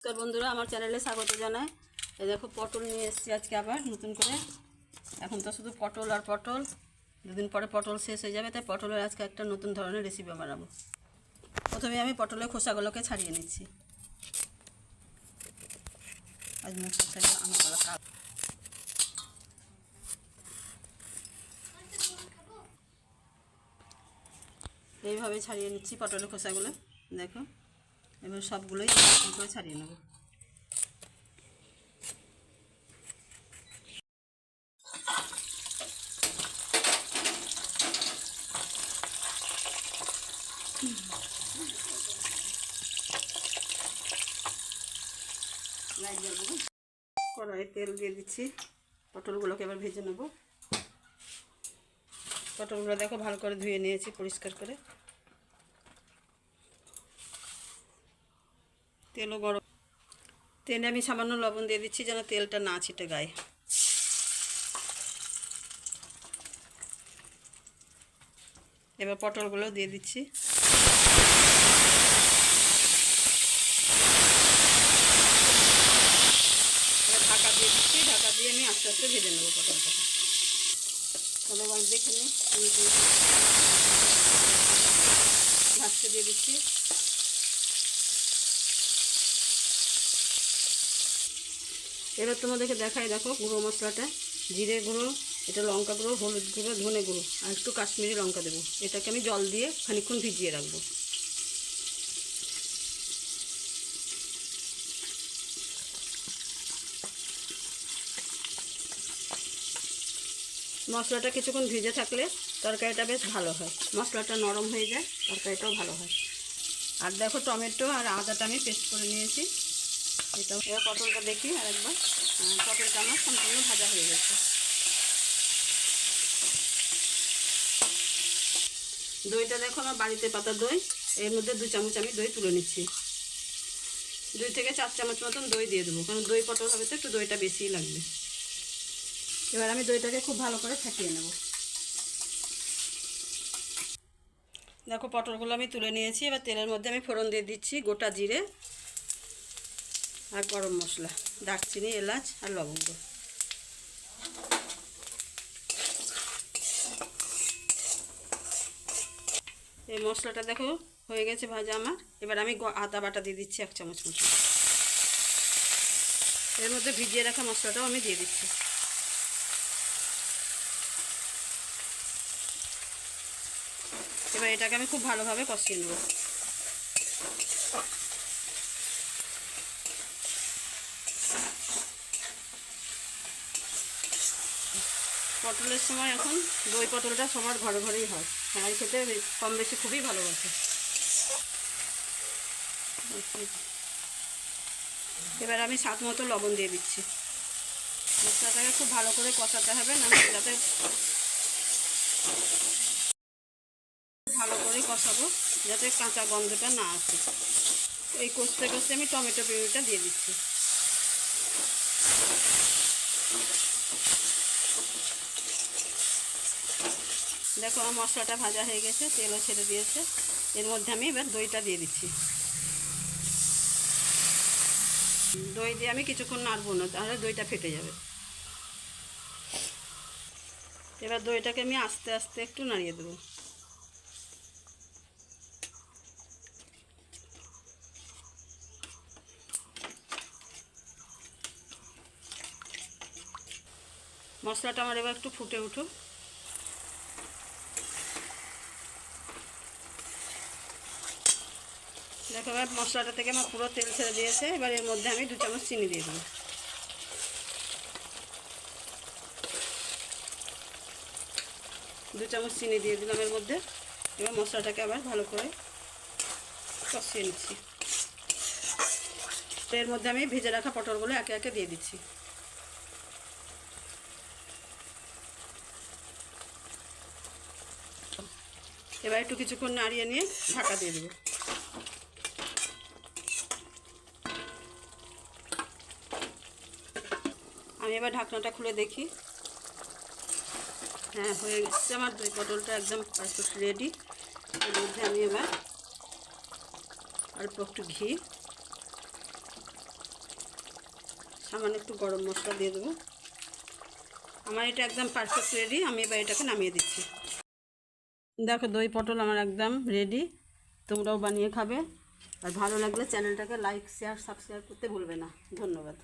নমস্কার বন্ধুরা, আমার চ্যানেলে স্বাগত জানাই। এই দেখো, পটল নিয়ে এসেছি আজকে আবার নতুন করে। এখন তো শুধু পটল আর পটল। দুদিন পরে পটল শেষ হয়ে যাবে, তাই পটলের আজকে একটা নতুন ধরনের রেসিপি বানাবো। প্রথমে আমি পটলের খোসাগুলোকে ছাড়িয়ে নিচ্ছি। আজ এইভাবে ছাড়িয়ে নিচ্ছি পটলের খোসাগুলো। দেখো। এবার সবগুলোই করে ছাড়িয়ে নেব। কড়াইয়ে তেল দিয়ে দিচ্ছি। পটলগুলোকে এবার ভেজে নেব। পটলগুলো দেখো ভালো করে ধুয়ে নিয়েছি পরিষ্কার করে। তেলও গরম। তেলে আমি সামান্য লবণ দিয়ে দিচ্ছি যেন তেলটা না ছিটে গায়ে। এবার পটলগুলো দিয়ে দিচ্ছি। ঢাকা দিয়ে দিচ্ছি। ঢাকা দিয়ে আমি আস্তে আস্তে ভেজে নেব পটলটাকে। তাহলে দেখে নিই। ভাজতে দিয়ে দিচ্ছি। এবার তোমাদেরকে দেখাই, দেখো গুঁড়ো মশলাটা, জিরে গুঁড়ো, এটা লঙ্কা গুঁড়ো, হলুদ গুঁড়ো, ধনে গুঁড়ো, আর একটু কাশ্মীরি লঙ্কা দেবো। এটাকে আমি জল দিয়ে খানিক্ষণ ভিজিয়ে রাখব। মশলাটা কিছুক্ষণ ভিজে থাকলে তরকারিটা বেশ ভালো হয়। মশলাটা নরম হয়ে যায়, তরকারিটাও ভালো হয়। আর দেখো টমেটো আর আদাটা আমি পেস্ট করে নিয়েছি। এটাও এবার পটলটা দেখি আরেকবার হ্যাঁ, পটলটা আমার সম্পূর্ণ ভাজা হয়ে গেছে। দইটা দেখো আমার বাড়িতে পাতা দই এর মধ্যে দু চামচ আমি দই তুলে নিচ্ছি। দুই থেকে চার চামচ মতন দই দিয়ে দেবো কারণ দই পটল হবে তো একটু দইটা বেশিই লাগবে। এবার আমি দইটাকে খুব ভালো করে ফাটিয়ে নেব। দেখো পটলগুলো আমি তুলে নিয়েছি এবার তেলের মধ্যে আমি ফোড়ন দিয়ে দিচ্ছি গোটা জিরে। আর গরম মশলা, দারচিনি, এলাচ আর লবঙ্গ। এই মশলাটা দেখো, হয়ে গেছে ভাজা আমার। এবার আমি আদা বাটা দিয়ে দিচ্ছি এক চামচ মতো। এর মধ্যে ভিজিয়ে রাখা মশলাটাও আমি দিয়ে দিচ্ছি। এবার এটাকে আমি খুব ভালোভাবে কষিয়ে নেব। পটলের সময় এখন দই পটলটা সবার ঘরে ঘরেই হয়। সবাই খেতে কম বেশি খুবই ভালোবাসে। এবার আমি স্বাদ মতো লবণ দিয়ে দিচ্ছি। মশলাটাকে খুব ভালো করে কষাতে হবে, না যাতে ভালো করে কষাবো, যাতে কাঁচা গন্ধটা না আসে। এই কষতে কষতে আমি টমেটো পিউরিটা দিয়ে দিচ্ছি। দেখো আমার মশলাটা ভাজা হয়ে গেছে, তেলও ছেড়ে দিয়েছে। এর মধ্যে আমি এবার দইটা দিয়ে দিচ্ছি। দই দিয়ে আমি কিছুক্ষণ নাড়বো না, তাহলে দইটা ফেটে যাবে। এবার দইটাকে আমি আস্তে আস্তে একটু নাড়িয়ে দেবো। মশলাটা আমার এবার একটু ফুটে উঠুক। দেখো এবার মশলাটা থেকে আমার পুরো তেল ছেড়ে দিয়েছে। এবার এর মধ্যে আমি দু চামচ চিনি দিয়ে দেবো। দু চামচ চিনি দিয়ে দিলাম এর মধ্যে। এবার মশলাটাকে আবার ভালো করে কষিয়ে নিচ্ছি। এর মধ্যে আমি ভেজে রাখা পটলগুলো একে একে দিয়ে দিচ্ছি। এবার একটু কিছুক্ষণ নাড়িয়ে নিয়ে ঢাকা দিয়ে দেবো। আমি এবার ঢাকনাটা খুলে দেখি। হ্যাঁ হয়ে গেছে আমার দই পটলটা একদম পারফেক্ট রেডি এর মধ্যে আমি এবার অল্প একটু ঘি, সামান্য একটু গরম মশলা দিয়ে দেবো। আমার এটা একদম পারফেক্ট রেডি আমি এবার এটাকে নামিয়ে দিচ্ছি। দেখো, দই পটল আমার একদম রেডি তোমরাও বানিয়ে খাবে। আর ভালো লাগলে চ্যানেলটাকে লাইক শেয়ার সাবস্ক্রাইব করতে ভুলবে না। ধন্যবাদ।